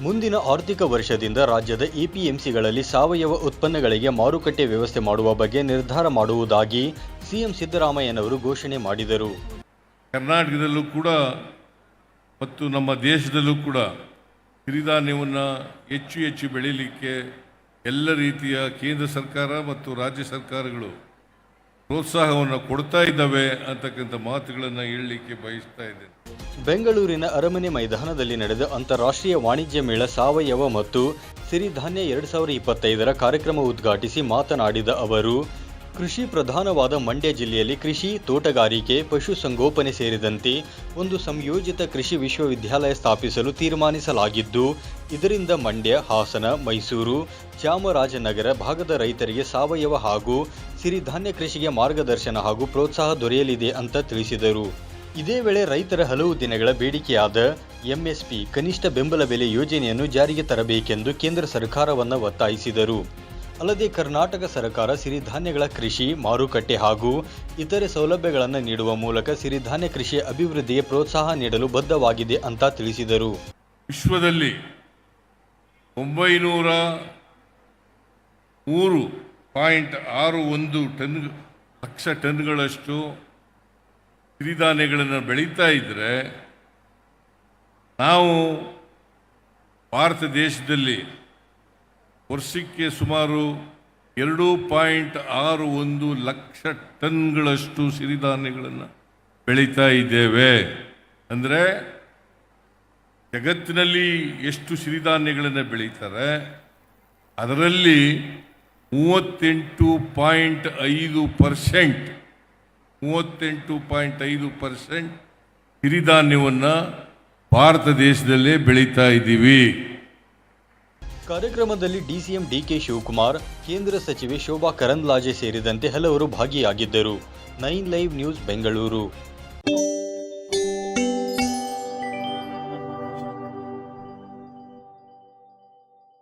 ಮುಂದಿನ ಆರ್ಥಿಕ ವರ್ಷದಿಂದ ರಾಜ್ಯದ ಎಪಿಎಂಸಿಗಳಲ್ಲಿ ಸಾವಯವ ಉತ್ಪನ್ನಗಳಿಗೆ ಮಾರುಕಟ್ಟೆ ವ್ಯವಸ್ಥೆ ಮಾಡುವ ಬಗ್ಗೆ ನಿರ್ಧಾರ ಮಾಡುವುದಾಗಿ ಸಿಎಂ ಸಿದ್ದರಾಮಯ್ಯನವರು ಘೋಷಣೆ ಮಾಡಿದರು. ಕರ್ನಾಟಕದಲ್ಲೂ ಕೂಡ ಮತ್ತು ನಮ್ಮ ದೇಶದಲ್ಲೂ ಕೂಡ ಸಿರಿಧಾನ್ಯವನ್ನು ಹೆಚ್ಚು ಹೆಚ್ಚು ಬೆಳೀಲಿಕ್ಕೆ ಎಲ್ಲ ರೀತಿಯ ಕೇಂದ್ರ ಸರ್ಕಾರ ಮತ್ತು ರಾಜ್ಯ ಸರ್ಕಾರಗಳು ಪ್ರೋತ್ಸಾಹವನ್ನು ಕೊಡ್ತಾ ಇದ್ದಾವೆ ಅಂತಕ್ಕಂಥ ಮಾತುಗಳನ್ನು ಹೇಳಲಿಕ್ಕೆ ಬಯಸ್ತಾ ಇದ್ದೇನೆ. ಬೆಂಗಳೂರಿನ ಅರಮನೆ ಮೈದಾನದಲ್ಲಿ ನಡೆದ ಅಂತಾರಾಷ್ಟ್ರೀಯ ವಾಣಿಜ್ಯ ಮೇಳ ಸಾವಯವ ಮತ್ತು ಸಿರಿಧಾನ್ಯ ಎರಡು ಸಾವಿರದ ಇಪ್ಪತ್ತೈದರ ಕಾರ್ಯಕ್ರಮ ಉದ್ಘಾಟಿಸಿ ಮಾತನಾಡಿದ ಅವರು ಕೃಷಿ ಪ್ರಧಾನವಾದ ಮಂಡ್ಯ ಜಿಲ್ಲೆಯಲ್ಲಿ ಕೃಷಿ ತೋಟಗಾರಿಕೆ ಪಶುಸಂಗೋಪನೆ ಸೇರಿದಂತೆ ಒಂದು ಸಂಯೋಜಿತ ಕೃಷಿ ವಿಶ್ವವಿದ್ಯಾಲಯ ಸ್ಥಾಪಿಸಲು ತೀರ್ಮಾನಿಸಲಾಗಿದ್ದು, ಇದರಿಂದ ಮಂಡ್ಯ, ಹಾಸನ, ಮೈಸೂರು, ಚಾಮರಾಜನಗರ ಭಾಗದ ರೈತರಿಗೆ ಸಾವಯವ ಹಾಗೂ ಸಿರಿಧಾನ್ಯ ಕೃಷಿಗೆ ಮಾರ್ಗದರ್ಶನ ಹಾಗೂ ಪ್ರೋತ್ಸಾಹ ದೊರೆಯಲಿದೆ ಅಂತ ತಿಳಿಸಿದರು. ಇದೇ ವೇಳೆ ರೈತರ ಹಲವು ದಿನಗಳ ಬೇಡಿಕೆಯಾದ ಎಂಎಸ್ಪಿ ಕನಿಷ್ಠ ಬೆಂಬಲ ಬೆಲೆ ಯೋಜನೆಯನ್ನು ಜಾರಿಗೆ ತರಬೇಕೆಂದು ಕೇಂದ್ರ ಸರ್ಕಾರವನ್ನು ಒತ್ತಾಯಿಸಿದರು. ಅಲ್ಲದೆ ಕರ್ನಾಟಕ ಸರ್ಕಾರ ಸಿರಿಧಾನ್ಯಗಳ ಕೃಷಿ, ಮಾರುಕಟ್ಟೆ ಹಾಗೂ ಇತರೆ ಸೌಲಭ್ಯಗಳನ್ನು ನೀಡುವ ಮೂಲಕ ಸಿರಿಧಾನ್ಯ ಕೃಷಿ ಅಭಿವೃದ್ಧಿಗೆ ಪ್ರೋತ್ಸಾಹ ನೀಡಲು ಬದ್ಧವಾಗಿದೆ ಅಂತ ತಿಳಿಸಿದರು. ವಿಶ್ವದಲ್ಲಿ ಒಂಬೈನೂರ ಮೂರು ಪಾಯಿಂಟ್ ಆರು ಒಂದು ಟನ್, ಲಕ್ಷ ಟನ್ಗಳಷ್ಟು ಸಿರಿಧಾನ್ಯಗಳನ್ನು ಬೆಳೀತಾ ಇದ್ದರೆ ನಾವು ಭಾರತ ದೇಶದಲ್ಲಿ ವರ್ಷಕ್ಕೆ ಸುಮಾರು ಎರಡು ಪಾಯಿಂಟ್ ಆರು ಒಂದು ಲಕ್ಷ ಟನ್ಗಳಷ್ಟು ಸಿರಿಧಾನ್ಯಗಳನ್ನು ಬೆಳೀತಾ ಇದ್ದೇವೆ. ಅಂದರೆ ಜಗತ್ತಿನಲ್ಲಿ ಎಷ್ಟು ಸಿರಿಧಾನ್ಯಗಳನ್ನು ಬೆಳೀತಾರೆ, ಅದರಲ್ಲಿ ಮೂವತ್ತೆಂಟು ಪಾಯಿಂಟ್ ಐದು ಪರ್ಸೆಂಟ್, ಮೂವತ್ತೆಂಟು ಪಾಯಿಂಟ್ ಐದು ಪರ್ಸೆಂಟ್ ಸಿರಿಧಾನ್ಯವನ್ನು ಭಾರತ ದೇಶದಲ್ಲೇ ಬೆಳೀತಾ ಇದ್ದೀವಿ. ಕಾರ್ಯಕ್ರಮದಲ್ಲಿ ಡಿಸಿಎಂ ಡಿಕೆ ಶಿವಕುಮಾರ್, ಕೇಂದ್ರ ಸಚಿವೆ ಶೋಭಾ ಕರಂದ್ಲಾಜೆ ಸೇರಿದಂತೆ ಹಲವರು ಭಾಗಿಯಾಗಿದ್ದರು. Nine live news Bengaluru.